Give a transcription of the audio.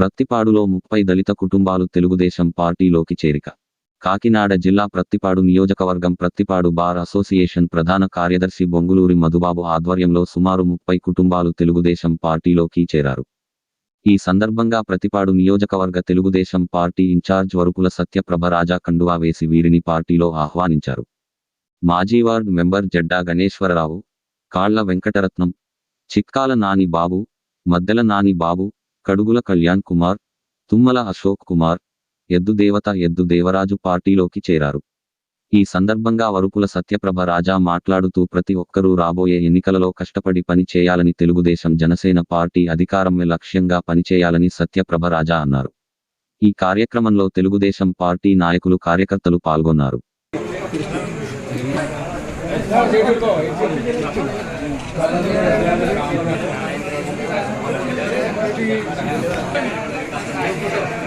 ప్రత్తిపాడులో ముప్పై దళిత కుటుంబాలు తెలుగుదేశం పార్టీలోకి చేరిక. కాకినాడ జిల్లా ప్రత్తిపాడు నియోజకవర్గం ప్రత్తిపాడు బార్ అసోసియేషన్ ప్రధాన కార్యదర్శి బొంగులూరి మధుబాబు ఆధ్వర్యంలో సుమారు ముప్పై కుటుంబాలు తెలుగుదేశం పార్టీలోకి చేరారు. ఈ సందర్భంగా ప్రతిపాడు నియోజకవర్గ తెలుగుదేశం పార్టీ ఇన్ఛార్జ్ వరుపుల సత్యప్రభ రాజా కండువా వేసి వీరిని పార్టీలో ఆహ్వానించారు. మాజీ వార్డ్ మెంబర్ జడ్డా గణేశ్వరరావు కాళ్ళ వెంకటరత్నం చిక్కాల నాని బాబు మద్దెల నాని బాబు కడుగుల కళ్యాణ్ కుమార్ తుమ్మల అశోక్ కుమార్ ఎద్దు దేవత ఎద్దు దేవరాజు పార్టీలోకి చేరారు. ఈ సందర్భంగా వరుపుల సత్యప్రభ రాజా మాట్లాడుతూ ప్రతి ఒక్కరూ రాబోయే ఎన్నికలలో కష్టపడి పని చేయాలని తెలుగుదేశం జనసేన పార్టీ అధికారమే లక్ష్యంగా పనిచేయాలని సత్యప్రభ రాజా అన్నారు. ఈ కార్యక్రమంలో తెలుగుదేశం పార్టీ నాయకులు కార్యకర్తలు పాల్గొన్నారు. ありがとうございます。